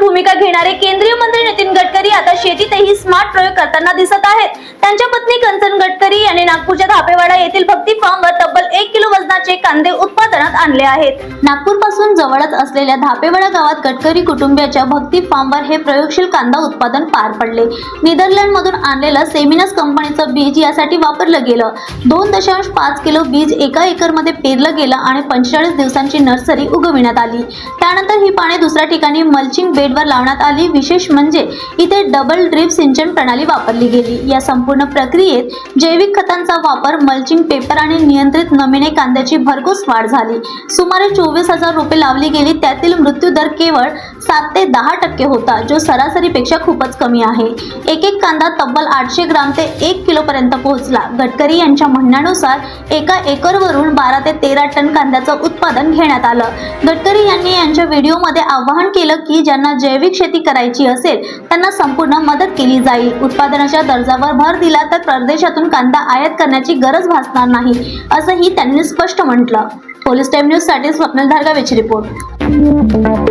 भूमिका घेणारे केंद्रीय मंत्री नितीन गडकरी आता शेतीतही स्मार्ट प्रयोग करताना दिसत आहेत. त्यांच्या पत्नी कंचन गडकरी यांनी नागपूरच्या धापेवाडा येथील भक्ती फार्मवर तब्बल एक किलो वजनाचे कांदे उत्पादनात आणले आहेत. नागपूरपासून जवळच असलेल्या धापेवाडा गावात गडकरी कुटुंबियाच्या भक्ती फार्मवर हे प्रयोगशील कांदा उत्पादन पार पडले. नेदरलँड मधून आणलेलं सेमिनस कंपनीचं बीज यासाठी वापरलं गेलं. दोन दशांश पाच किलो बीज एका एकरमध्ये पेरलं गेलं आणि पंचेचाळीस दिवसांची नर्सरी उगविण्यात आली. त्यानंतर ही पाने दुसऱ्या ठिकाणी मल्चिंग बेडवर लावण्यात आली. विशेष म्हणजे इथे डबल ड्रिप सिंचन प्रणाली वापरली गेली. या संपूर्ण प्रक्रियेत जैविक खतांचा वापर मल्चिंग पेपर आणि नियंत्रित नमिने कांद्याची भरघोस वाढ झाली. सुमारे चोवीस हजार रुपये लावली गेली त्यातील मृत्यू दर केवळ सात ते दहा टक्के होता जो सरासरीपेक्षा खूपच कमी आहे. एक एक कांदा तब्बल आठशे ग्राम ते एक किलोपर्यंत पोहोचला. गडकरी यांच्या म्हणण्यानुसार एका एकरवरून बारा ते तेरा टन कांद्याचं उत्पादन घेण्यात आलं. गडकरी यांनी यांच्या व्हिडिओमध्ये आवाहन केलं की ज्यांना जैविक शेती करायची असेल त्यांना संपूर्ण मदत केली जाईल. उत्पादनाच्या दर्जावर भर दिला तर परदेशातून कांदा आयात करण्याची गरज भासणार नाही असंही त्यांनी स्पष्ट म्हटलं. पोलीस टाइम न्यूजसाठी स्वप्नल धारगावेची रिपोर्ट.